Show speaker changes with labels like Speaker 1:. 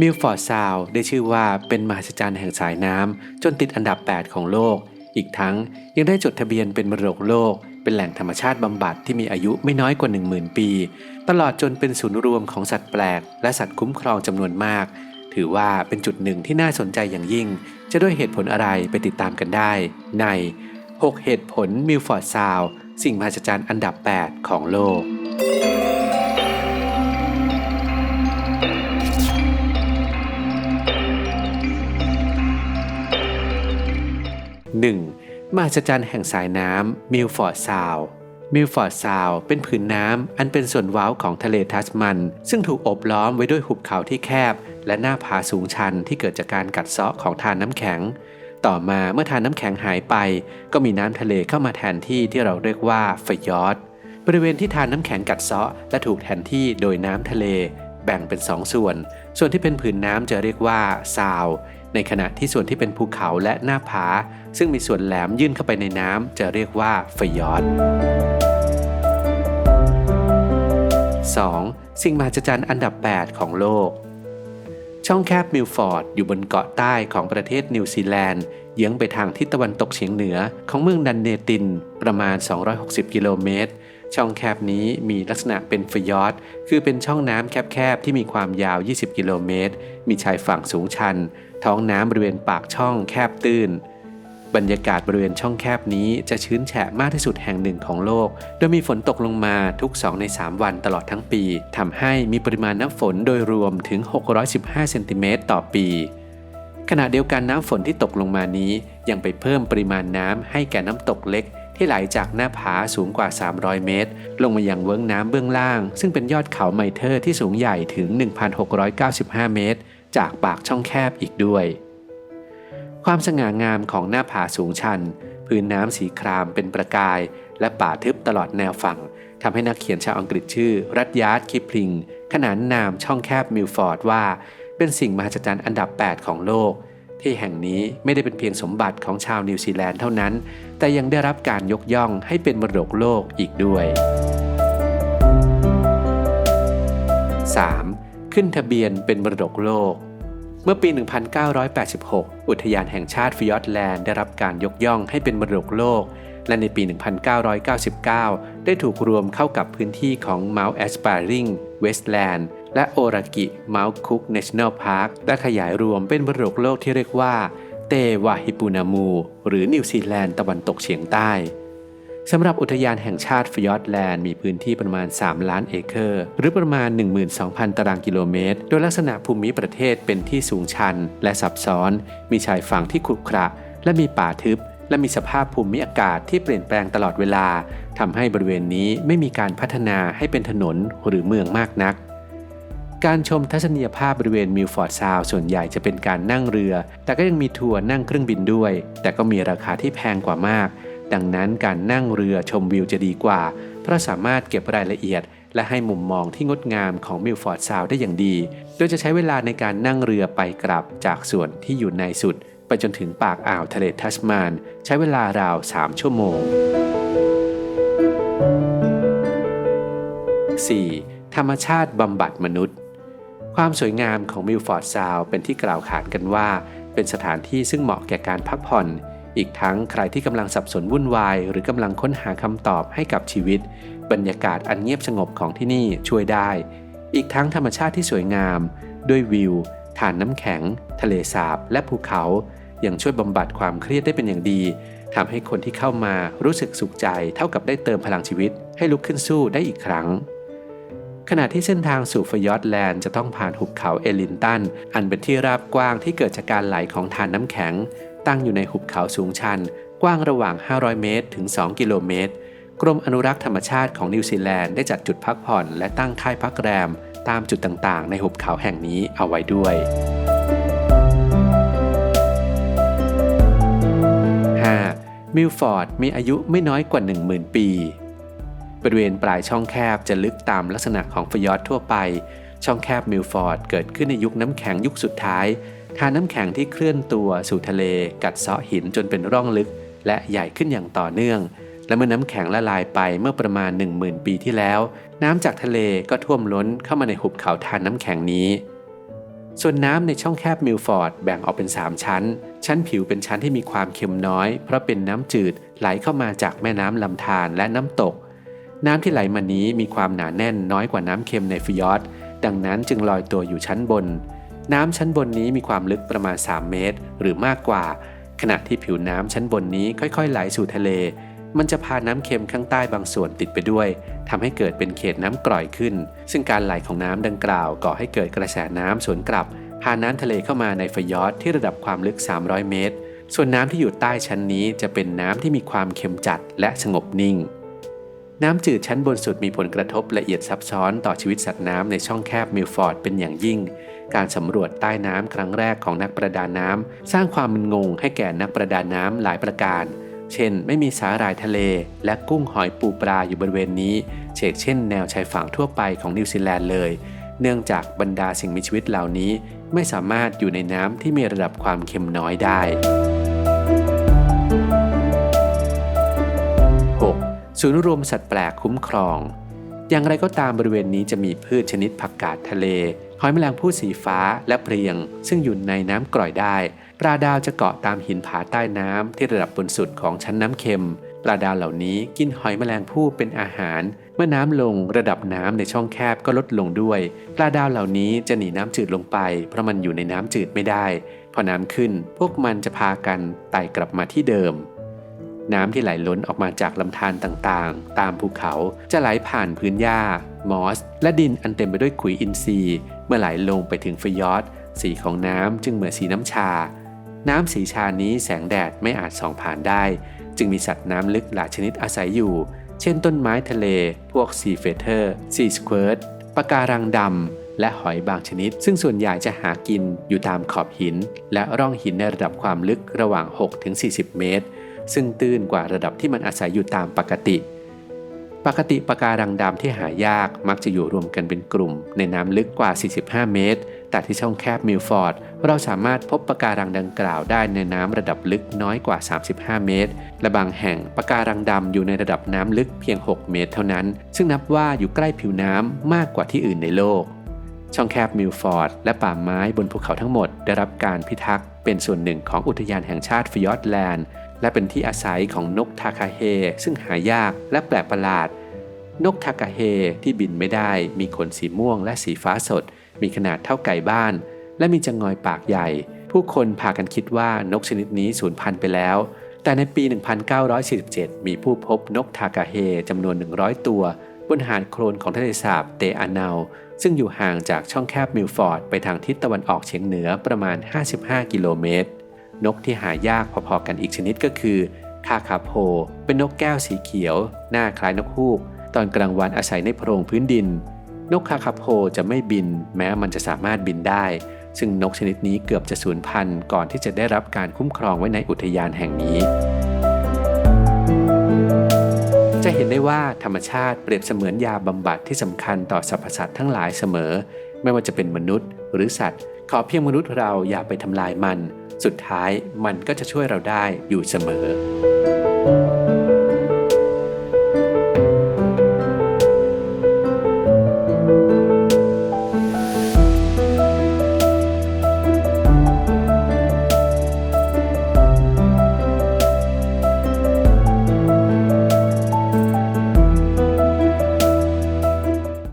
Speaker 1: มิลฟอร์ดซาวได้ชื่อว่าเป็นมหัศจรรย์แห่งสายน้ำจนติดอันดับ 8 ของโลก อีกทั้งยังได้จดทะเบียนเป็นมรดกโลก เป็นแหล่งธรรมชาติบำบัดที่มีอายุไม่น้อยกว่า 10,000 ปี ตลอดจนเป็นศูนย์รวมของสัตว์แปลก และสัตว์คุ้มครองจำนวนมาก ถือว่าเป็นจุดหนึ่งที่น่าสนใจอย่างยิ่ง จะด้วยเหตุผลอะไรไปติดตามกันได้ ใน 6 เหตุผลมิลฟอร์ดซาวสิ่งมหัศจรรย์อันดับ 8 ของโลก 1. มหัศจรรย์แห่งสายน้ำมิลฟอร์ดซาวมิลฟอร์ดซาวเป็นผืนน้ำอันเป็นส่วนว้าวของทะเลทัสมัน ซึ่งถูกอบล้อมไว้ด้วยหุบเขาที่แคบ และหน้าผาสูงชันที่เกิดจากการกัดเซาะของทานน้ำแข็ง ต่อมาเมื่อทานน้ำแข็งหายไป ก็มีน้ำทะเลเข้ามาแทนที่ที่เราเรียกว่าฟยอดบริเวณที่ทานน้ำแข็งกัดเซาะและถูกแทนที่โดยน้ำทะเล แบ่งเป็นสองส่วน ส่วนที่เป็นผืนน้ำจะเรียกว่าซาว ในขณะที่ส่วนที่เป็นภูเขาและหน้าผา ซึ่งมีส่วนแหลมยื่นเข้าไปในน้ำจะเรียกว่าฟยอร์ด 2. สิ่งมหัศจรรย์อันดับ 8 ของโลก ช่องแคบมิลฟอร์ดอยู่บนเกาะใต้ของประเทศนิวซีแลนด์เยื้องไปทางทิศตะวันตกเฉียงเหนือของเมืองดันเนตินประมาณ 260 กิโลเมตร ช่องแคบนี้มีลักษณะเป็นฟยอร์ดคือเป็นช่องน้ำแคบๆ ที่มีความยาว 20 กิโลเมตร มีชายฝั่งสูงชัน ท้องน้ำบริเวณปากช่องแคบตื้น บรรยากาศบริเวณช่องแคบนี้จะชื้นแฉะมากที่สุดแห่งหนึ่งของโลก โดยมีฝนตกลงมาทุก 2 ใน 3 วันตลอดทั้งปี ทำให้มีปริมาณน้ำฝนโดยรวมถึง 615 เซนติเมตรต่อปี ขณะเดียวกันน้ำฝนที่ตกลงมานี้ ยังไปเพิ่มปริมาณน้ำให้แก่น้ำตกเล็ก ที่ไหลจากหน้าผาสูงกว่า 300 เมตร ลงมาอยังเวิ้งน้ำเบื้องล่าง ซึ่งเป็นยอดเขาไมเทอร์ที่สูงใหญ่ถึง 1,695 เมตร จากปากช่องแคบอีกด้วย ความสง่างามของหน้าผาสูงชัน พื้นน้ำสีครามเป็นประกาย และป่าทึบตลอดแนวฝั่งทำให้นักเขียนชาวอังกฤษชื่อ รัตยาร์ดคิปลิง ขนานนามช่องแคบมิลฟอร์ดว่า เป็นสิ่งมหัศจรรย์อันดับ 8 ของโลก ที่แห่งนี้ไม่ได้เป็นเพียงสมบัติของชาวนิวซีแลนด์เท่านั้น แต่ยังได้รับการยกย่องให้เป็นมรดกโลกอีกด้วย 3. ขึ้นทะเบียนเป็นมรดกโลก เมื่อปี 1986 อุทยานแห่งชาติฟิยอร์แลนด์ได้รับการยกย่องให้เป็นมรดกโลก และในปี 1999 ได้ถูกรวมเข้ากับพื้นที่ของ Mount Aspiring Westland และ Oraki Mount Cook National Park และขยายรวมเป็นมรดกโลกที่เรียกว่า เตวาฮิปูนามู หรือนิวซีแลนด์ตะวันตกเฉียงใต้ สำหรับอุทยานแห่งชาติฟยอร์ดแลนด์มีพื้นที่ประมาณ 3 ล้านเอเคอร์ หรือประมาณ 12,000 ตารางกิโลเมตร โดยลักษณะภูมิประเทศเป็นที่สูงชัน และซับซ้อน มีชายฝั่งที่ขรุขระ และมีป่าทึบ และมีสภาพภูมิอากาศที่เปลี่ยนแปลงตลอดเวลาทำให้บริเวณนี้ไม่มีการพัฒนาให้เป็นถนนหรือเมืองมากนักการชมทัศนียภาพบริเวณมิลฟอร์ดซาวส่วนใหญ่จะเป็นการนั่งเรือ แต่ก็ยังมีทัวร์นั่งเครื่องบินด้วย แต่ก็มีราคาที่แพงกว่ามาก ดังนั้นการนั่งเรือชมวิวจะดีกว่า เพราะสามารถเก็บรายละเอียด และให้มุมมองที่งดงามของมิลฟอร์ดซาวได้อย่างดี โดยจะใช้เวลาในการนั่งเรือไปกลับจากส่วนที่อยู่ในสุด ไปจนถึงปากอ่าวทะเลทัสมาน ใช้เวลาราว 3 ชั่วโมง 4. ธรรมชาติบำบัดมนุษย์ ความสวยงามของมิลฟอร์ดซาวเป็นที่กล่าวขานกันว่า เป็นสถานที่ซึ่งเหมาะแก่การพักผ่อน อีกทั้งใครที่กำลังสับสนวุ่นวาย หรือกำลังค้นหาคำตอบให้กับชีวิต บรรยากาศอันเงียบสงบของที่นี่ช่วยได้ อีกทั้งธรรมชาติที่สวยงาม ด้วยวิวฐานน้ำแข็ง ทะเลสาบ และภูเขา ยังช่วยบำบัดความเครียดได้เป็นอย่างดีทำให้คนที่เข้ามารู้สึกสุขใจเท่ากับได้เติมพลังชีวิต ให้ลุกขึ้นสู้ได้อีกครั้งขณะที่เส้นทางสู่ฟยอร์ดแลนด์จะต้องผ่านหุบเขาเอลินตัน อันเป็นที่ราบกว้างที่เกิดจากการไหลของทานน้ำแข็ง ตั้งอยู่ในหุบเขาสูงชัน กว้างระหว่าง 500 เมตร ถึง 2 กิโลเมตร กรมอนุรักษ์ธรรมชาติของนิวซีแลนด์ได้จัดจุดพักผ่อน และตั้งค่ายพักแรม ตามจุดต่างๆ ในหุบเขาแห่งนี้เอาไว้ด้วย 5. มิลฟอร์ดมีอายุไม่น้อยกว่า 10,000 ปี บริเวณปลายช่องแคบจะลึกตามลักษณะของฟยอร์ดทั่วไป ช่องแคบมิลฟอร์ดเกิดขึ้นในยุคน้ำแข็งยุคสุดท้าย ทาน้ำแข็งที่เคลื่อนตัวสู่ทะเลกัดเซาะหินจนเป็นร่องลึก และใหญ่ขึ้นอย่างต่อเนื่อง และเมื่อน้ำแข็งละลายไปเมื่อประมาณ 10,000 ปีที่แล้ว น้ำจากทะเลก็ท่วมล้นเข้ามาในหุบเขาทานน้ำแข็งนี้ ส่วนน้ำในช่องแคบมิลฟอร์ดแบ่งออกเป็น 3 ชั้น ชั้นผิวเป็นชั้นที่มีความเค็มน้อย เพราะเป็นน้ำจืดไหลเข้ามาจากแม่น้ำลำธารและน้ำตก น้ำที่ไหลมานี้มีความหนาแน่นน้อยกว่าน้ำเค็มในฟิยอร์ดดังนั้นจึงลอยตัวอยู่ชั้นบน น้ำชั้นบนนี้มีความลึกประมาณ 3 เมตร หรือมากกว่า ขณะที่ผิวน้ำชั้นบนนี้ค่อยๆ ไหลสู่ทะเล มันจะพาน้ำเค็มข้างใต้บางส่วนติดไปด้วยทำให้เกิดเป็นเขตน้ำกร่อยขึ้น ซึ่งการไหลของน้ำดังกล่าวก่อให้เกิดกระแสน้ำสวนกลับพาน้ำทะเลเข้ามาในฟยอดที่ระดับความลึก 300 เมตร ส่วนน้ำที่อยู่ใต้ชั้นนี้จะเป็นน้ำที่มีความเค็มจัดและสงบนิ่ง น้ำจืดชั้นบนสุดมีผลกระทบละเอียดซับซ้อนต่อชีวิตสัตว์น้ำในช่องแคบมิลฟอร์ดเป็นอย่างยิ่ง การสำรวจใต้น้ำครั้งแรกของนักประดาน้ำสร้างความมึนงงให้แก่นักประดาน้ำหลายประการ เช่น ไม่มีสาหร่ายทะเล และกุ้งหอยปูปลาอยู่บริเวณนี้เชกเช่นแนวชายฝั่งทั่วไปของนิวซีแลนด์เลย เนื่องจากบรรดาสิ่งมีชีวิตเหล่านี้ ไม่สามารถอยู่ในน้ำที่มีระดับความเค็มน้อยได้ ศูนย์รวมสัตว์แปลกคุ้มครอง อย่างไรก็ตามบริเวณนี้จะมีพืชชนิดผักกาดทะเล หอยแมลงภู่สีฟ้าและเพลียง ซึ่งอยู่ในน้ำกร่อยได้ ปลาดาวจะเกาะตามหินผาใต้น้ำที่ระดับบนสุดของชั้นน้ำเค็ม ปลาดาวเหล่านี้กินหอยแมลงภู่เป็นอาหาร เมื่อน้ำลงระดับน้ำในช่องแคบก็ลดลงด้วย ปลาดาวเหล่านี้จะหนีน้ำจืดลงไป เพราะมันอยู่ในน้ำจืดไม่ได้ พอน้ำขึ้นพวกมันจะพากันไต่กลับมาที่เดิม น้ำที่ไหลล้นออกมาจากลำธารต่างๆ ตามภูเขาจะไหลผ่านพื้นหญ้า มอส และดินอันเต็มไปด้วยขุยอินทรีย์ เมื่อไหลลงไปถึงฟยอร์ดสีของน้ำจึงเหมือนสีน้ำชา น้ำสีชานี้แสงแดดไม่อาจส่องผ่านได้ จึงมีสัตว์น้ำลึกหลายชนิดอาศัยอยู่ เช่นต้นไม้ทะเล พวกซีเฟเทอร์ซีสคว i ร์ปะการังดำและหอยบางชนิด ซึ่งส่วนใหญ่จะหากินอยู่ตามขอบหิน และร่องหินในระดับความลึกระหว่าง 6-40 เมตร ซึ่งตื้นกว่าระดับที่มันอาศัยอยู่ตามปกติ ปกติปะการังดำที่หายากมักจะอยู่รวมกันเป็นกลุ่ม ในน้ำลึกกว่า 45 เมตร แต่ที่ช่องแคบมิลฟอร์ด เราสามารถพบปะการังดังกล่าวได้ในน้ำระดับลึกน้อยกว่า 35 เมตร และบางแห่งปะการังดำอยู่ในระดับน้ำลึกเพียง 6 เมตร เท่านั้น ซึ่งนับว่าอยู่ใกล้ผิวน้ำมากกว่าที่อื่นในโลก ช่องแคบมิลฟอร์ดและป่าไม้บนภูเขาทั้งหมด ได้รับการพิทักษ์เป็นส่วนหนึ่งของอุทยานแห่งชาติฟิยอร์ดแลนด์ และเป็นที่อาศัยของนกทาคาเฮซึ่งหายากและแปลกประหลาด นกทากาเฮที่บินไม่ได้มีขนสีม่วงและสีฟ้าสด มีขนาดเท่าไก่บ้าน และมีจงอยปากใหญ่ ผู้คนพากันคิดว่านกชนิดนี้สูญพันธุ์ไปแล้ว แต่ในปี 1947 มีผู้พบนกทากาเฮจำนวน 100 ตัว บนหาดโคลนของทะเลสาบเตอานา ซึ่งอยู่ห่างจากช่องแคบมิลฟอร์ดไปทางทิศตะวันออกเฉียงเหนือประมาณ 55 กิโลเมตร นกที่หายากพอๆกันอีกชนิดก็คือคาคาโพ เป็นนกแก้วสีเขียว หน้าคล้ายนกฮูก ตอนกลางวันอาศัยในโพรงพื้นดิน นกคาคาโพจะไม่บิน แม้มันจะสามารถบินได้ ซึ่งนกชนิดนี้เกือบจะสูญพันธุ์ก่อนที่จะได้รับการคุ้มครองไว้ในอุทยานแห่งนี้ จะเห็นได้ว่าธรรมชาติเปรียบเสมือนยาบำบัดที่สำคัญต่อสรรพสัตว์ทั้งหลายเสมอ ไม่ว่าจะเป็นมนุษย์หรือสัตว์ ขอเพียงมนุษย์เราอย่าไปทำลายมัน สุดท้ายมันก็จะช่วยเราได้อยู่เสมอ